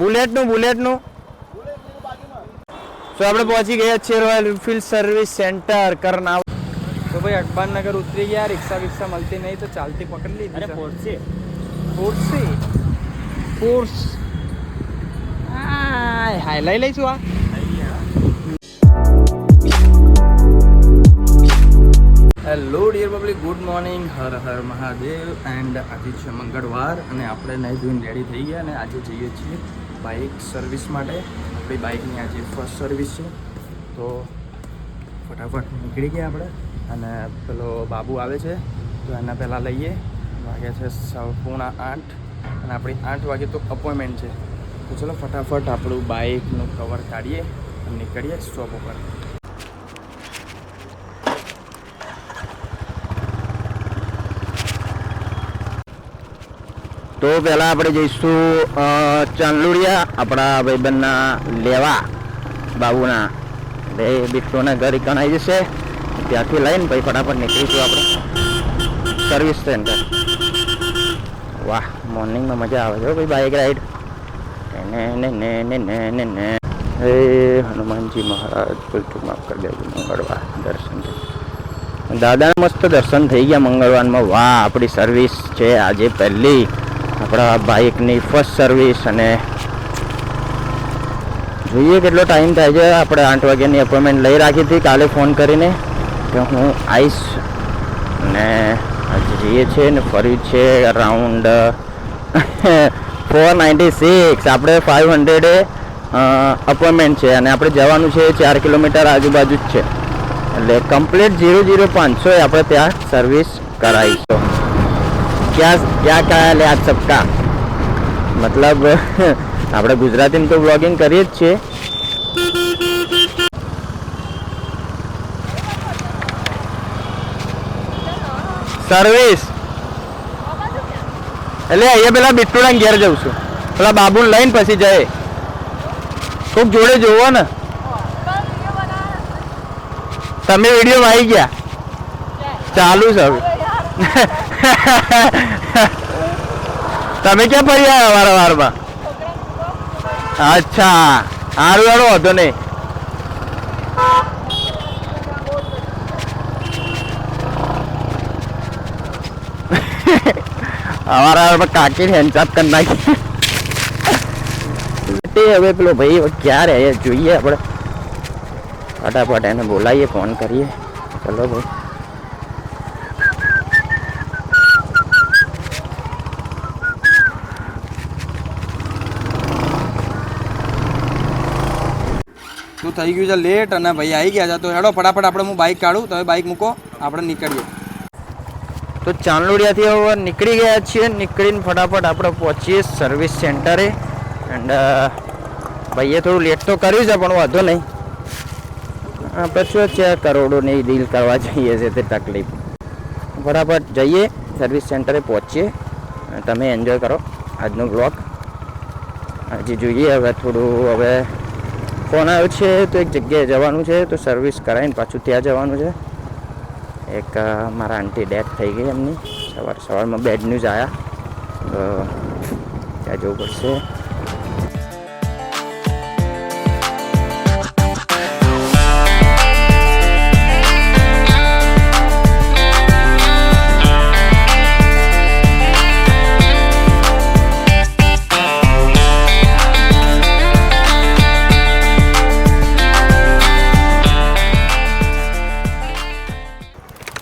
બુલેટનું બુલેટનું. તો આપણે પહોંચી ગયા છીએ Royal Enfield service centre Karnavati તો ભાઈ અકબરનગર ઉતરી ગયા રિક્ષા વિક્ષા મળતી નહીં તો ચાલતી પકડી લીધી અરે પહોંચશે ફોર્સી. ફોર્સ? હાય હાય લઈ લઈશું આ. Hello dear public good morning Har Har Mahadev. And આજે છે મંગળવાર અને આપણે નહીં ધોઈને રેડી થઈ ગયા અને આજે જઈએ છીએ બાઇક સર્વિસ માટે. આપણી બાઇકની આજે ફર્સ્ટ સર્વિસ છે. તો ફટાફટ નીકળી ગયા આપણે. અને પેલો બાબુ આવે છે, તો એના પહેલાં લઈએ. વાગ્યા છે પૂણા આઠ. અને આપણી આઠ વાગે તો અપોઇન્ટમેન્ટ છે. તો ચલો ફટાફટ આપણું બાઇકનું કવર કાઢીએ અને નીકળીએ સ્ટોપ ઉપર. તો પહેલાં આપણે જઈશું ચાંદલુડિયા, આપણા ભાઈબંધના લેવા બાબુના. બે બિટ્ટોના ઘર કણાઈ જશે. ત્યાંથી લઈને પછી ફટાફટ નીકળીશું આપણે. સર્વિસ સેન્ટર વાહ મોર્નિંગમાં મજા આવે છે ભાઈ બાઇક રાઈડ ને ને ને ને ને ને ને. હે હનુમાનજી મહારાજ ભૂલચૂક માફ કરી દેજો, મંગળવાર દર્શન દાદા મસ્ત દર્શન થઈ ગયા મંગળવારમાં. વાહ, આપણી સર્વિસ છે આજે પહેલી. આપણા બાઇકની ફર્સ્ટ સર્વિસ અને જોઈએ કેટલો ટાઈમ થાય છે. આપણે આઠ વાગ્યાની અપોઇન્ટમેન્ટ લઈ રાખી હતી. કાલે ફોન કરીને કે હું આવીશ ને આજે જઈએ છીએ ને ફર્યું છે અરાઉન્ડ ફોર નાઇન્ટી સિક્સ આપણે ફાઇવ હંડ્રેડે અપોઇન્ટમેન્ટ છે અને આપણે જવાનું છે ચાર કિલોમીટર આજુબાજુ જ છે. એટલે કમ્પ્લીટ ઝીરો ઝીરો પાંચસો આપણે ત્યાં સર્વિસ કરાવીશું. ક્યાં ક્યાં કયા લે આજ સબકા મતલબ આપણે ગુજરાતીમાં તો બ્લોગિંગ કરીએ જ છીએ સર્વિસ એટલે અહીંયા પેલા બિટ્ટુડા ઘેર જઉં છું પેલા બાબુને લઈને પછી જાય કોઈક જોડે જોવો ને તમે વીડિયો આવી ગયા ચાલુ છે હવે તમે ક્યાં ફરી આવ્યા વારા વારમાં? અચ્છા. સારું વાળો હતો નહીં. અમારા વારમાં કાકી હેન્ડચાપ કરી નાખી. તે હવે પેલો ભાઈ હવે ક્યાં રહે? જોઈએ આપણે. ફટાફટ એને બોલાવીએ, ફોન કરીએ. ચલો ભાઈ. થઈ ગયું છે લેટ અને ભાઈ આવી ગયા છે. તો હેડો, ફટાફટ આપણે હું બાઇક કાઢું, તમે બાઇક મૂકો, આપણે નીકળીએ. તો ચાંદલોડિયાથી હવે નીકળી ગયા છીએ. નીકળીને ફટાફટ આપણે પહોંચીએ સર્વિસ સેન્ટરે એન્ડ ભાઈએ થોડું લેટ તો કર્યું છે, પણ વાંધો નહીં. આપણે શું છે, કરોડોની ડીલ કરવા જઈએ છે તે તકલીફ. ફટાફટ જઈએ સર્વિસ સેન્ટરે પહોંચીએ. તમે એન્જોય કરો આજનો બ્લોગ હજી જોઈએ હવે થોડું, હવે ફોન આવ્યો છે, તો એક જગ્યાએ જવાનું છે, તો સર્વિસ કરાવીને પાછું ત્યાં જવાનું છે. એક મારા આંટી ડેથ થઈ ગઈ એમની. સવાર, સવારમાં બેડ ન્યૂઝ આવ્યા ત્યાં જવું પડશે.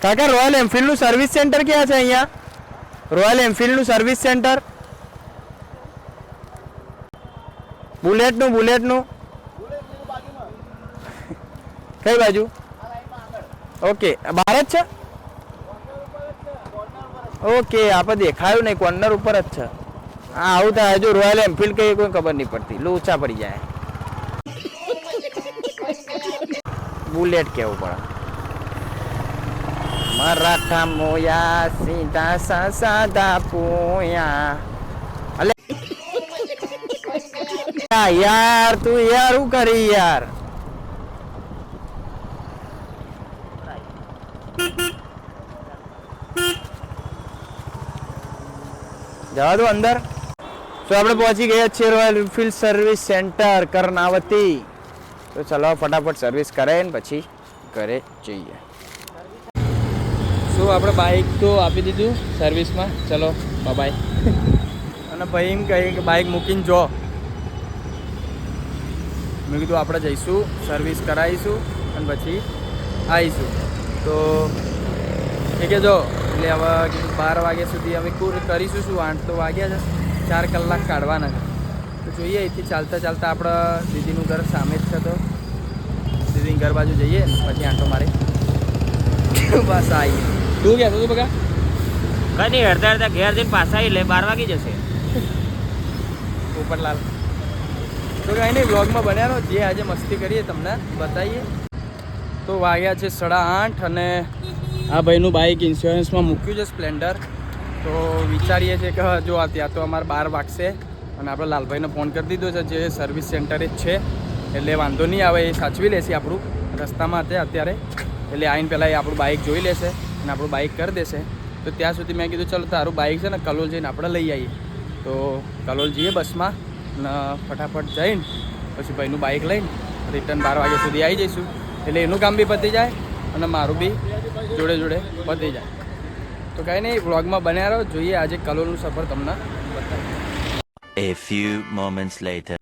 કાકા રોયલ એનફિલ્ડનું સર્વિસ સેન્ટર ક્યાં છે અહીંયા? રોયલ એનફિલ્ડનું સર્વિસ સેન્ટર બુલેટનું બુલેટનું કઈ બાજુ? ઓકે બહાર જ છે? ઓકે આપણે દેખાયું નહીં કોર્નર ઉપર જ છે. હા, આવું થાય, હજુ રોયલ એનફિલ્ડ કઈ કોઈ ખબર નહીં પડતી. લોચા પડી જાય. બુલેટ કેવું પડે? મરાઠા મોયા સીધા સા સાદા પોયા અલે યાર તું યાર શું કરી યાર જવા દો અંદર તો આપણે પહોંચી ગયા છીએ Royal Enfield service centre Karnavati તો ચલો ફટાફટ સર્વિસ કરાય ને પછી ઘરે જઈએ શું, આપણે બાઇક તો આપી દીધું સર્વિસમાં ચલો બાય અને ભાઈ એમ કહે કે બાઇક મૂકીને જો. મેં કીધું આપણે જઈશું સર્વિસ કરાવીશું અને પછી આવીશું. તો એ કે જો, એટલે હવે બાર વાગ્યા સુધી અમે કુર કરીશું શું, આઠ તો વાગ્યા છે. ચાર કલાક કાઢવાના છે. તો જોઈએ, અહીંથી ચાલતા ચાલતા આપણે દીદીનું ઘર સામે જ છે તો. દીદીની ઘર બાજુ જઈએ, પછી આંટો મારે બસ આવીએ તું કહેતો તું બગા કઈ નહીં અડધા અડધા ઘેર જઈને પાછા એટલે લે બાર વાગી જશે. ઉપરલાલ. તો કાંઈ નહીં બ્લોગમાં બન્યા જે આજે મસ્તી કરીએ તમને બતાવીએ. તો વાગ્યા છે સાડા આઠ અને આ ભાઈનું બાઇક ઇન્સ્યોરન્સમાં મૂક્યું છે સ્પ્લેન્ડર. તો વિચારીએ છીએ કે જો આ ત્યાં તો અમારે બાર વાગશે અને આપણે લાલભાઈને ફોન કરી દીધો છે જે સર્વિસ સેન્ટર જ છે. એટલે વાંધો નહીં આવે એ સાચવી લેશે આપણું. રસ્તામાં હતા અત્યારે. એટલે આવીને પહેલાં એ આપણું બાઇક જોઈ લેશે. અને આપણું બાઇક કરી દેશે. તો ત્યાં સુધી મેં કીધું ચલો તારું બાઇક છે ને કલોલ જઈને આપણે લઈ આવીએ. તો કલોલ જઈએ બસમાં અને ફટાફટ જઈને પછી ભાઈનું બાઇક લઈને રિટર્ન બાર વાગ્યા સુધી આવી જઈશું. એટલે એનું કામ બી પતી જાય અને મારું બી જોડે જોડે પતી જાય. તો કાંઈ નહીં વ્લોગમાં બન્યા રહો. જોઈએ આજે કલોલનું સફર તમને બતાવીએ A few moments later.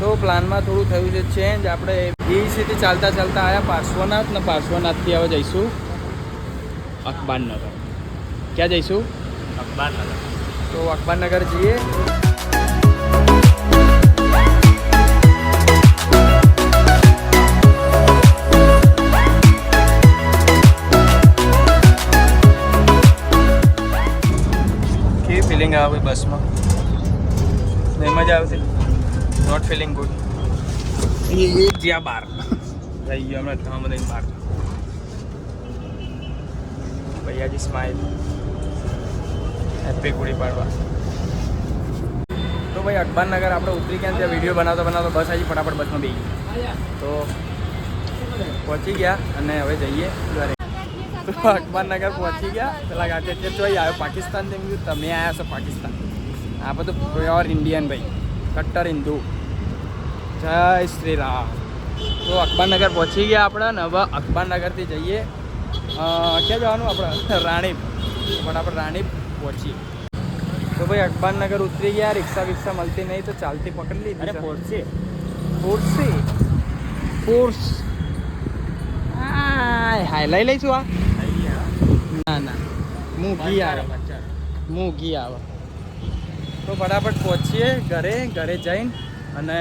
તો પ્લાનમાં થોડું થયું છે ચેન્જ આપણે એસીથી ચાલતા ચાલતા આવ્યા પાર્શ્વનાથ ને પાર્શ્વનાથથી હવે જઈશું. અખબારનગર ક્યાં જઈશું? અખબારનગર તો અખબારનગર જઈએ. કેવી ફિલિંગ આવે બસમાં? નહીં મજા આવતી? નોટ ફિલિંગ ગુડ એ જ્યાં બાર. થઈ ગયો હમણાં તમે બધા બાર. ભૈયાજી સ્માઇલ હેપી ગુડી પાડવા. તો ભાઈ અકબરનગર આપણે ઉતરી ગયા ત્યાં વીડિયો બનાવતો બનાવતો બસ આવી ફટાફટ બસમાં બી તો પહોંચી ગયા અને હવે જઈએ ઘરે તો અખબારનગર પહોંચી ગયા. પેલા ગાંઠે જોઈ આવ્યો પાકિસ્તાન તેમ કીધું તમે આવ્યા છો પાકિસ્તાન. આ બધું પ્યોર ઇન્ડિયન ભાઈ. કટ્ટર હિન્દુ. જય શ્રી રામ. તો અખબારનગર પહોંચી ગયા આપણે ને હવે અખબારનગરથી જઈએ. ક્યાં જવાનું આપણે? રાણીપ. પણ આપણે રાણીપ પહોંચીએ. તો ભાઈ અખબારનગર ઉતરી ગયા રિક્ષા વિક્ષા મળતી નહીં તો ચાલતી પકડી અરે લીધી પહોંચશે ફોર્સી? ફોર્સ. હાય હાય લઈ લઈશું આ. ના ના. હું ઘી આવે. હું ઘી આવે. તો ફટાફટ પહોંચીએ ઘરે ઘરે જઈને અને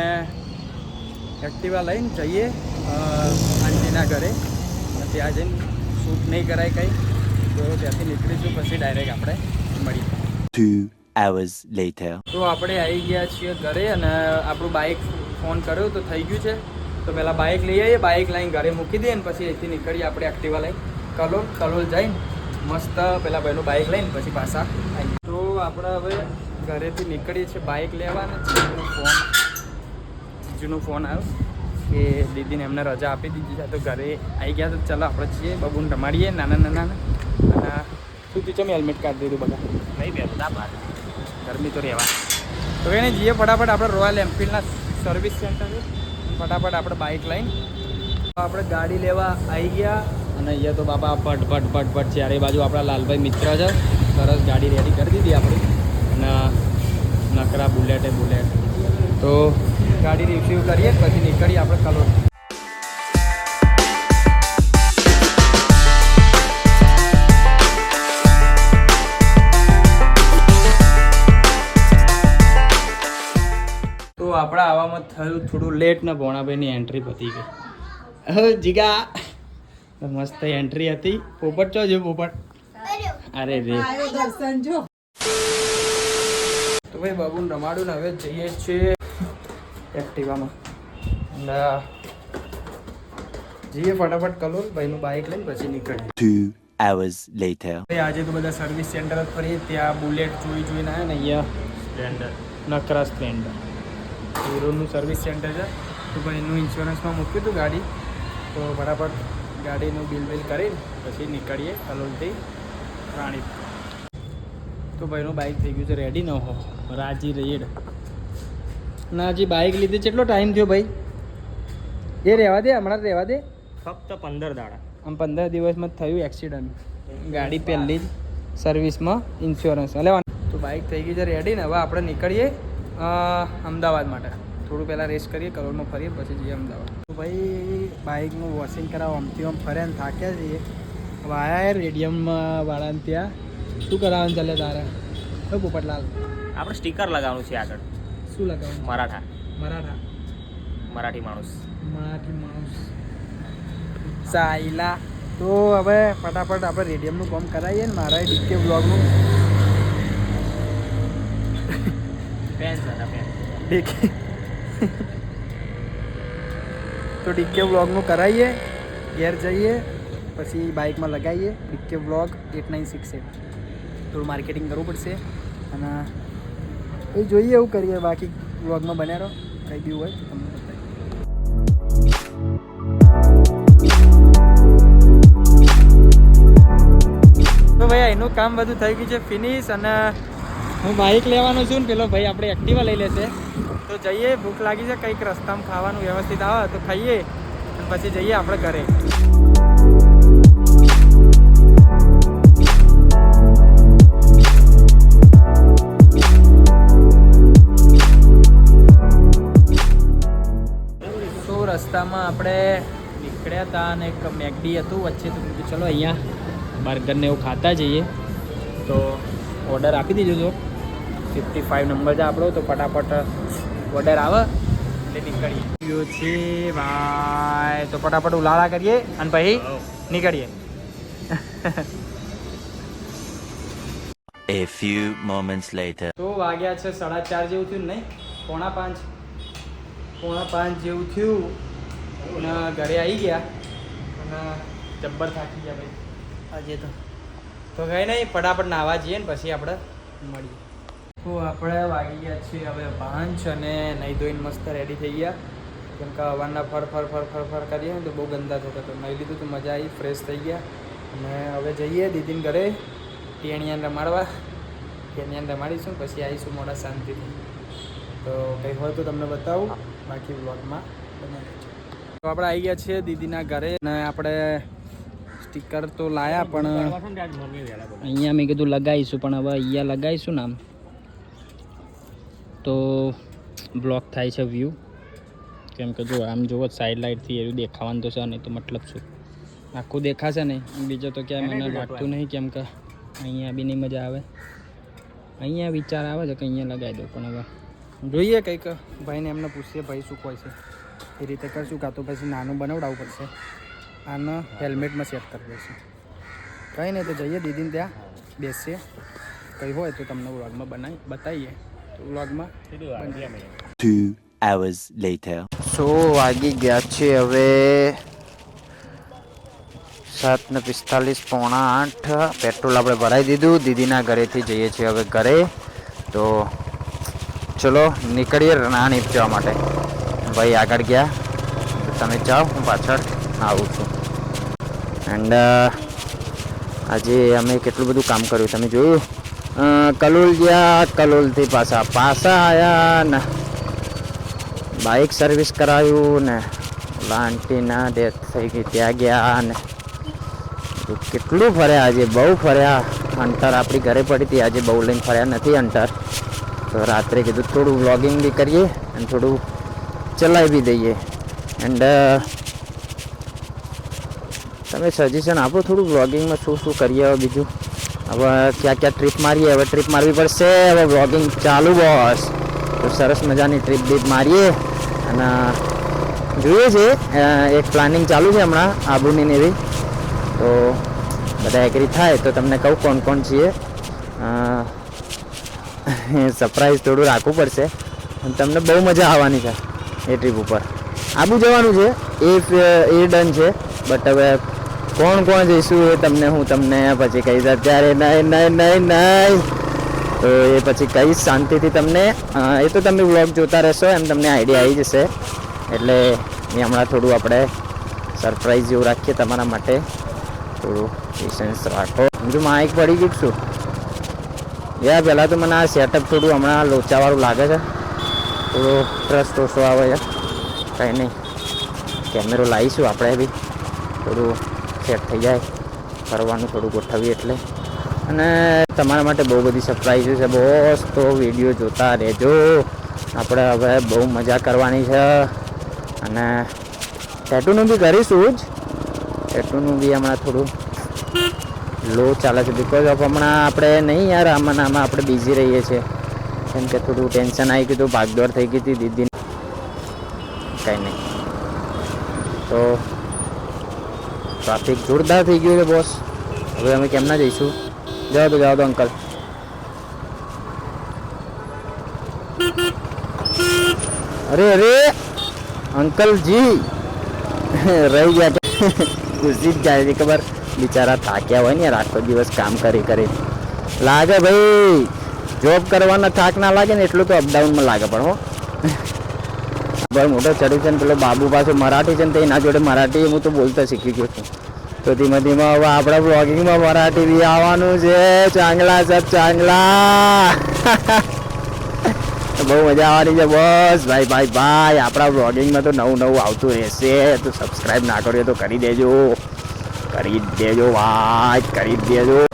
એક્ટિવા લઈને જઈએ આંટીના ઘરે. ત્યાં જઈને શૂટ નહીં કરાય કંઈ તો ત્યાંથી નીકળીશું પછી ડાયરેક્ટ આપણે મળીએ Two hours later. તો આપણે આવી ગયા છીએ ઘરે અને આપણું બાઇક ફોન કર્યો તો થઈ ગયું છે. તો પહેલાં બાઇક લઈ આવીએ બાઇક લઈને ઘરે મૂકી દઈએ ને પછી અહીંથી નીકળીએ આપણે એક્ટિવા લઈને કલોલ કલોલ જઈને મસ્ત પેલા ભાઈનું બાઇક લઈને પછી પાછા આવીએ. તો આપણે હવે ઘરેથી નીકળીએ છીએ બાઇક લેવા અને ફોન જીજુનો ફોન આવ્યો. કે દીદીને એમને રજા આપી દીધી છે. તો ઘરે આવી ગયા તો ચાલો આપણે છીએ બબુને રમાડીએ નાના નાના. અને શું તું ચમ હેલ્મેટ કાઢી દીધું બધા? નહીં બેસતા બાર ગરમી તો રહેવા. તો એને જઈએ ફટાફટ આપણે રોયલ એન્ફિલ્ડના સર્વિસ સેન્ટર ફટાફટ આપણે બાઇક લઈને આપણે ગાડી લેવા આવી ગયા અને અહીંયા તો બાપા ભટ ભટ ભટ ભટ છે. એ બાજુ આપણા લાલભાઈ મિત્ર છે. સરસ ગાડી રેડી કરી દીધી આપણી. અને નકરા બુલેટે બુલેટ તો ગાડી રિસીવ કરીએ પછી નીકળીએ આપણે કલોલ. તો આપણે આવામાં થયું થોડું લેટ ને ભોણાભાઈની એન્ટ્રી પતી ગઈ. હવે જીગા. મસ્ત એન્ટ્રી હતી. પોપટ ચો જો પોપટ? અરે રે. તો ભાઈ બાબુને રમાડું ને હવે જઈએ છીએ. એક્ટિવામાં અને જઈએ ફટાફટ કલોલ ભાઈનું બાઇક લઈને પછી નીકળીએ. Two hours later. આજે તો બધા સર્વિસ સેન્ટર જ ફરીએ ત્યાં બુલેટ જોઈ જોઈને આવ્યા ને અહીંયા? સ્પ્લેન્ડર નકરા સ્પ્લેન્ડર હીરોનું સર્વિસ સેન્ટર છે. તો ભાઈ એનું ઇન્સ્યોરન્સમાં મૂક્યું હતું ગાડી. તો ફટાફટ ગાડીનું બિલ બિલ કરીને પછી નીકળીએ કલોલથી રાણી તો ભાઈનું બાઇક થઈ ગયું છે રેડી ન હો રાજી રેડ ના હજી બાઇક લીધી કેટલો ટાઈમ થયો ભાઈ. એ રહેવા દે હમણાં રહેવા દે. ફક્ત પંદર દાડા. આમ પંદર દિવસમાં થયું એક્સિડન્ટ ગાડી પહેલી જ સર્વિસમાં ઇન્સ્યોરન્સ એટલે તો બાઇક થઈ ગઈ છે રેડી ને. હવે આપણે નીકળીએ અમદાવાદ માટે. થોડું પહેલાં રેસ કરીએ કરોડમાં ફરીએ પછી જઈએ અમદાવાદ. તો ભાઈ બાઇકનું વોશિંગ કરાવો આમથી આમ ફરે ને થાક્યા છીએ. હવે આયા રેડિયમમાં વાળાને ત્યાં. શું કરાવવાનું ચાલે તારે? પોપટલાલ. આપણે સ્ટીકર લગાવવાનું છે આગળ. શું લગાવવાનું? મરાઠા. મરાઠા. મરાઠી માણસ. મરાઠી માણસ. ચાઈલા તો હવે ફટાફટ આપણે રેડિયમનું કામ કરાવીએ ને મારા ડીકે બ્લોગનું. Pen DK. તો ડીકે બ્લોગનું કરાવીએ ઘેર જઈએ પછી બાઇકમાં લગાવીએ. DK blog at nine six eight. થોડું માર્કેટિંગ કરવું પડશે. અને એ જોઈએ એવું કરીએ, બાકી વ્લોગમાં બન્યા રહો. કંઈ બી હોય તો તમને તો એનું કામ બધું થઈ ગયું છે ફિનિશ અને હું બાઇક લેવાનો છું ને, પેલો ભાઈ આપણે એક્ટિવા લઈ લેશે. તો જઈએ, ભૂખ લાગી છે, કંઈક રસ્તામાં ખાવાનું વ્યવસ્થિત આવે તો ખાઈએ પછી જઈએ આપણે ઘરે. રસ્તામાં આપણે નીકળ્યા હતા અને એક મેગડી હતું વચ્ચે તો કીધું ચલો અહીંયા બર્ગરને એવું ખાતા જઈએ. તો ઓર્ડર આપી દીધો તો. ફિફ્ટી ફાઇવ નંબર છે આપણો તો ફટાફટ ઓર્ડર આવે એટલે નીકળીએ. ગયો છે ભાઈ. તો ફટાફટ ઉલાળા કરીએ અને પછી નીકળીએ. A few moments later. તો વાગ્યા છે સાડા ચાર જેવું થયું નહીં? પોણા પાંચ. પોણા પાંચ જેવું થયું. અને ઘરે આવી ગયા અને જબ્બર થાકી ગયા ભાઈ. આજે તો. તો કઈ નહીં ફટાફટ નાવા જઈએ ને પછી આપણે મળીએ. તો આપણે વાગી ગયા છીએ હવે પાંચ અને નહીં ધોઈને મસ્ત રેડી થઈ ગયા. કેમ કે હવાના ફર ફર ફર ફર ફર કરીએ ને તો બહુ ગંદા થતા તો નહીં લીધું તો મજા આવી ફ્રેશ થઈ ગયા. અને હવે જઈએ દીદીને ઘરે ટેણિયાને રમાડવા. ટેણિયાને રમાડીશું પછી આવીશું મોડા શાંતિથી. તો કંઈ હોય તો તમને બતાવું. બાકી બ્લોગમાં બને રહેજો. તો આપણે આવી ગયા છીએ દીદીના ઘરે અને આપણે સ્ટીકર તો લાયા પણ અહીંયા મેં કીધું લગાવીશું પણ હવે અહીંયા લગાવીશું ને આમ. તો બ્લોક થાય છે વ્યૂ કેમ કે જો આમ જુઓ સાઈડ લાઇટથી એવું દેખાવાનું તો છે નહીં તો મતલબ શું? આખું દેખાશે ને બીજો તો ક્યાંય મને લાગતું નહીં કેમ કે અહીંયા બી નહીં મજા આવે. અહીંયા વિચાર આવે છે કે અહીંયા લગાવી દઉં પણ હવે જોઈએ કંઈક. ભાઈને એમને પૂછીએ ભાઈ શું કહે છે. એ રીતે કરશું કાં તો પછી નાનું બનાવડાવવું પડશે. આને હેલ્મેટમાં સેટ કરી દઈશું. કંઈ નહીં તો જઈએ દીદીને ત્યાં બેસીએ. કંઈ હોય તો તમને વ્લોગમાં બનાવી બતાવીએ. તો વ્લોગમાં Two hours later. સો વાગી ગયા છે હવે. સાત ને પિસ્તાલીસ પોણા આઠ. પેટ્રોલ આપણે ભરાઈ દીધું. દીદીના ઘરેથી જઈએ છીએ હવે ઘરે. તો ચલો નીકળીએ ના નીપજવા માટે. ભાઈ આગળ ગયા. તમે જાઓ, હું પાછળ આવું છું. એન્ડ આજે અમે કેટલું બધું કામ કર્યું. તમે જોયું? કલોલ ગયા, કલોલથી પાછા પાછા આવ્યા ને બાઇક સર્વિસ કરાવ્યું ને લાંટીના ડેથ થઈ ગઈ, ત્યાં ગયા ને કેટલું ફર્યા આજે, બહુ ફર્યા. અંતર આપણી ઘરે પડી હતી, આજે બહુ લઈને ફર્યા નથી અંતર તો રાત્રે કીધું થોડું વ્લોગિંગ બી કરીએ અને થોડું ચલાવી બી દઈએ એન્ડ તમે સજેશન આપો થોડું વ્લોગિંગમાં શું શું કરીએ હવે બીજું? હવે ક્યાં ક્યાં ટ્રીપ મારીએ? હવે ટ્રીપ મારવી પડશે. હવે વ્લોગિંગ ચાલુ બોસ. તો સરસ મજાની ટ્રીપ બીપ મારીએ. અને, જોઈએ છે એક પ્લાનિંગ ચાલુ છે હમણાં, આબુની એવી. તો બધા એગ્રી થાય. તો તમને કહું કોણ કોણ છીએ. સરપ્રાઈઝ થોડું રાખવું પડશે. તમને બહુ મજા આવવાની છે. એ ટ્રીપ ઉપર. આબુ જવાનું છે, એ એ ડન છે બટ હવે કોણ કોણ જઈશું એ તમને હું તમને પછી કહીશ. અત્યારે નહીં નહીં નહીં નહીં તો એ પછી કહીશ શાંતિથી તમને. એ તો તમે વ્લોગ જોતા રહેશો, એમ તમને આઈડિયા આવી જશે. એટલે એ હમણાં થોડું આપણે સરપ્રાઈઝ જેવું રાખીએ તમારા માટે. થોડું પેશન્સ રાખો. બીજું માઇક પડી ગયું છું. યા પહેલાં તો મને આ સેટઅપ થોડું હમણાં લોચાવાળું લાગે છે. થોડો ટ્રસ્ટ ઓછો આવે છે કંઈ નહીં. કેમેરો લાવીશું આપણે બી. થોડું સેટ થઈ જાય. ફરવાનું થોડું ગોઠવીએ એટલે. અને તમારા માટે બહુ બધી સરપ્રાઈઝો છે. બોસ તો વીડિયો જોતા રહેજો. આપણે હવે બહુ મજા કરવાની છે. અને ટેટુનું બી કરીશું જ. ટેટુનું બી હમણાં થોડું લો ચાલે છે. બિકોઝ ઓફ હમણાં આપણે નહીં યાર, આમાં આમાં આપણે બિઝી રહીએ છીએ. કેમ કે થોડું ટેન્શન આવી ગયું હતું, ભાગદોડ થઈ ગઈ હતી દીદી કંઈ નહીં. તો ટ્રાફિક જોરદાર થઈ ગયું છે બોસ હવે અમે કેમ ના જઈશું? જાઓ તો જાઓ તો અંકલ અરે અરે! અંકલજી! રહી ગયા કે ઘૂસી જ જાય છે, ખબર. બિચારા થાક્યા હોય ને યાર, આખો દિવસ કામ કરી કરી. લાગે ભાઈ! જોબ કરવાના થાક ના લાગે ને એટલું તો અપડાઉનમાં લાગે પણ હો. બસ મોટો ચડ્યું છે ને પેલો બાબુ પાસે મરાઠી છે ને એના જોડે મરાઠી હું તો બોલતા શીખી ગયો છું. તો ધીમે ધીમે હવે આપણા બ્લોગિંગમાં મરાઠી બી આવવાનું છે. ચાંગલા સબ ચાંગલા. બહુ મજા આવવાની છે. બસ ભાઈ ભાઈ ભાઈ, આપણા બ્લોગિંગમાં તો નવું નવું આવતું રહેશે. તો સબસ્ક્રાઈબ ના કર્યો તો કરી દેજો. કરી દેજો ભાઈ કરી દેજો.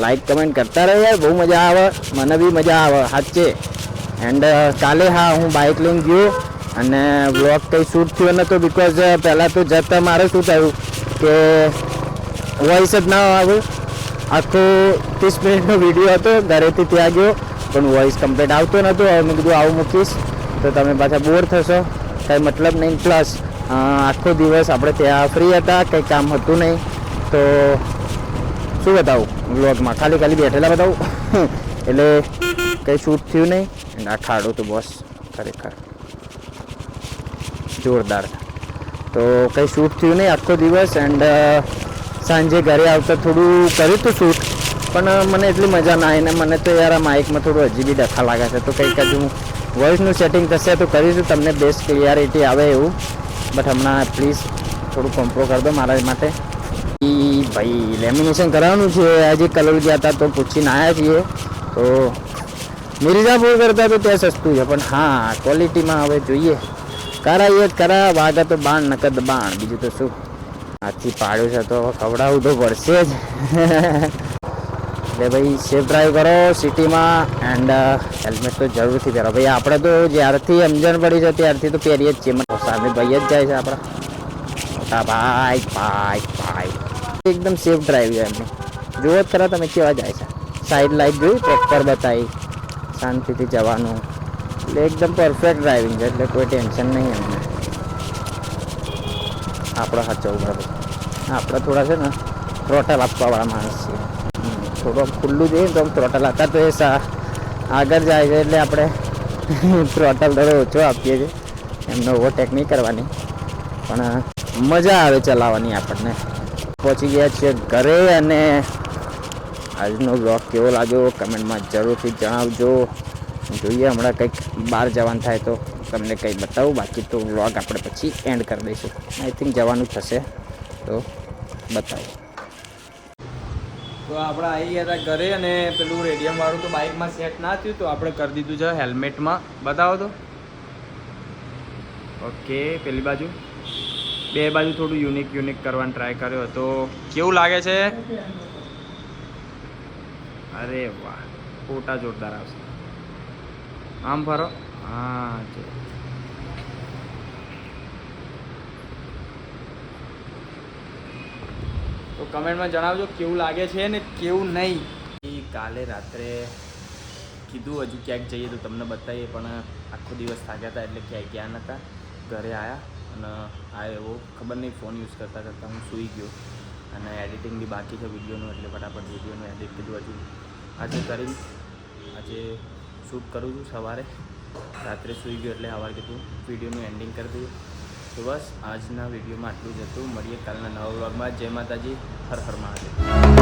લાઈક કમેન્ટ કરતા રહે યાર. બહુ મજા આવે. મને બી મજા આવે. સાચે. એન્ડ કાલે હા, હું બાઇક લઈને ગયો. અને બ્લોગ કંઈ શૂટ થયો નહોતો બિકોઝ પહેલાં તો જતા મારે શું થયું કે વોઇસ જ ના આવ્યું આખો ત્રીસ મિનિટનો વીડિયો હતો. ઘરેથી ત્યાં ગયો. પણ વોઇસ કમ્પ્લીટ આવતો નહોતો હવે મેં કીધું, આવું મૂકીશ. તો તમે પાછા બોર થશો. કંઈ મતલબ નહીં. પ્લસ આખો દિવસ આપણે ત્યાં ફ્રી હતા. કંઈ કામ હતું નહીં. તો શું બતાવું? બ્લોગમાં ખાલી ખાલી બેઠેલા બતાવું. એટલે કંઈ શૂટ થયું નહીં. આ ખાડો તો બોસ ખરેખર જોરદાર તો કંઈ શૂટ થયું નહીં આખો દિવસ એન્ડ સાંજે ઘરે આવતા થોડું કર્યું હતું શૂટ. પણ મને એટલી મજા ના આવી ને મને તો યાર આ માઇકમાં થોડું હજી બી ડખા લાગે છે. તો કંઈક હજુ વોઇસનું સેટિંગ થશે તો કરીશું તમને બેસ્ટ ક્લિયરિટી આવે એવું. બટ હમણાં પ્લીઝ થોડું કોમ્પ્રો કરી દો મારા માટે. ભાઈ લેમિનેશન કરાવવાનું છે. આજે કલર ગયા હતા તો પૂછીને આવ્યા છીએ. તો મિર્ઝાપુર કરતાં તો ત્યાં સસ્તું છે, પણ હા ક્વોલિટીમાં હવે જોઈએ. કરાવીએ જ કરા વાગા તો બાણ નકદ બાણ. બીજું તો શું? હાથી પાડ્યું છે તો હવે ખવડાવવું તો પડશે જ. એટલે ભાઈ સેફ ડ્રાઈવ કરો સિટીમાં એન્ડ હેલ્મેટ તો જરૂરથી પહેરો. ભાઈ, આપણે તો જ્યારથી સમજણ પડી છે, ત્યારથી તો પહેરીએ જ છીએ. સામે ભાઈ જ જાય છે આપણા. મોટા ભાઈ ભાઈ. એકદમ સેફ ડ્રાઈવ છે એમની. જુઓ ખરા તમે કેવા જાય છે. સાઈડ લાઈટ જોઈ પ્રોપર બતાવી. શાંતિથી જવાનું. એટલે એકદમ પરફેક્ટ ડ્રાઇવિંગ છે એટલે કોઈ ટેન્શન નહીં એમને. આપણો સાચવવું પડે આપણે થોડા છે ને ટ્રોટલ આપવાવાળા માણસ છીએ. હમ, ખુલ્લું જોઈએ તો ટ્રોટલ આપતા તો એ આગળ જાય છે એટલે આપણે ટ્રોટલ થોડો ઓછો આપીએ છીએ. એમને ઓવરટેક નહીં કરવાની. પણ મજા આવે ચલાવવાની આપણને. પહોંચી ગયા છીએ ઘરે અને આજનો બ્લોગ કેવો લાગ્યો કમેન્ટમાં જરૂરથી જણાવજો. જોઈએ હમણાં કંઈક બહાર જવાનું થાય તો તમને કંઈ બતાવું. બાકી તો વ્લોગ આપણે પછી એન્ડ કરી દઈશું. આઈ થિંક જવાનું થશે. તો બતાવો. તો આપણે આવી ગયા હતા ઘરે અને પેલું રેડિયમ વાળું તો બાઇકમાં સેટ ના થયું તો આપણે કરી દીધું છે હેલ્મેટમાં. બતાવો તો. ઓકે, પેલી બાજુ. બે બાજુ થોડું યુનિક યુનિક કરવાનો ટ્રાય કર્યો તો કેવું લાગે છે? અરે વાહ, ફોટા જોરદાર આવશે. આમ ફરો. હા, જો. તો કમેન્ટમાં જણાવજો કેવું લાગે છે ને કેવું નહીં. કાલે રાત્રે કીધું હજુ ક્યાંક જઈએ તો તમને બતાવીએ, પણ આખો દિવસ થાક્યા હતા એટલે ક્યાંય ગયા નહોતા. ઘરે આવ્યા અને આ એવો ખબર નહીં ફોન યુઝ કરતાં કરતાં હું સૂઈ ગયો. અને એડિટિંગ બી બાકી છે વિડીયોનું, એટલે ફટાફટ વિડીયોનું એડિટ કીધું હજુ. આજે કરી, આજે શૂટ કરું છું સવારે. રાત્રે સૂઈ ગયો એટલે સવારે કીધું વિડીયોનું એન્ડિંગ કરી દઈએ. તો બસ, આજના વિડીયોમાં આટલું જ હતું. મળીએ કાલના નવા વ્લોગમાં જય માતાજી. હર હર મહાદેવ.